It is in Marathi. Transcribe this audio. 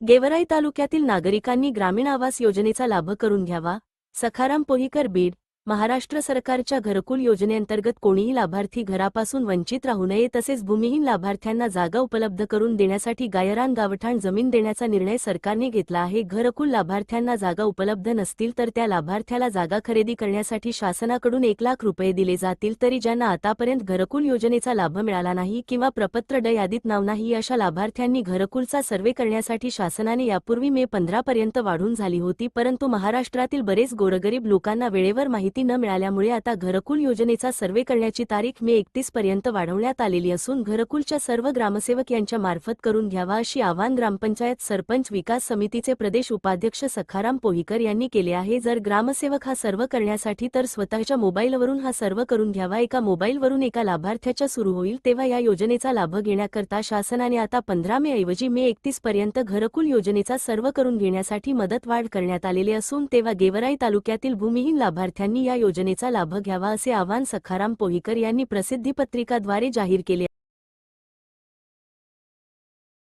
गेवराई तालुक्यातील नागरिकांनी ग्रामीण आवास योजनेचा लाभ करून घ्यावा. सखाराम पोहीकर बीड. महाराष्ट्र सरकारच्या घरकुल योजनेअंतर्गत कोणीही लाभार्थी घरापासून वंचित राहू नये तसेच भूमिहीन लाभार्थ्यांना जागा उपलब्ध करून देण्यासाठी गायरान गावठाण जमीन देण्याचा निर्णय सरकारने घेतला आहे. घरकुल लाभार्थ्यांना जागा उपलब्ध नसतील तर त्या लाभार्थ्याला जागा खरेदी करण्यासाठी शासनाकडून एक लाख रुपये दिले जातील तरी ज्यांना आतापर्यंत घरकुल योजनेचा लाभ मिळाला नाही किंवा प्रपत्र ड यादीत नाव नाही अशा लाभार्थ्यांनी घरकुलचा सर्वे करण्यासाठी शासनाने यापूर्वी मे पंधरा पर्यंत वाढून झाली होती परंतु महाराष्ट्रातील बरेच गोरगरीब लोकांना वेळेवर माहिती न मिळाल्यामुळे आता घरकुल योजनेचा सर्वे करण्याची तारीख मे एकतीस पर्यंत वाढवण्यात आलेली असून घरकुलच्या सर्व ग्रामसेवक यांच्या मार्फत करून घ्यावा अशी आवाहन ग्रामपंचायत सरपंच विकास समितीचे प्रदेश उपाध्यक्ष सखाराम पोहीकर यांनी केले आहे. जर ग्रामसेवक हा सर्व करण्यासाठी तर स्वतःच्या मोबाईलवरून हा सर्व करून घ्यावा. एका मोबाईलवरून एका लाभार्थ्याच्या सुरू होईल तेव्हा या योजनेचा लाभ घेण्याकरता शासनाने आता पंधरा मे ऐवजी मे एकतीस पर्यंत घरकुल योजनेचा सर्व करून घेण्यासाठी मदतवाढ करण्यात आलेली असून तेव्हा गेवराई तालुक्यातील भूमिहीन लाभार्थ्यांनी या योजनेचा लाभ घ्यावा असे आवाहन सखाराम पोहीकर यांनी प्रसिद्धी पत्रिकाद्वारे जाहीर केले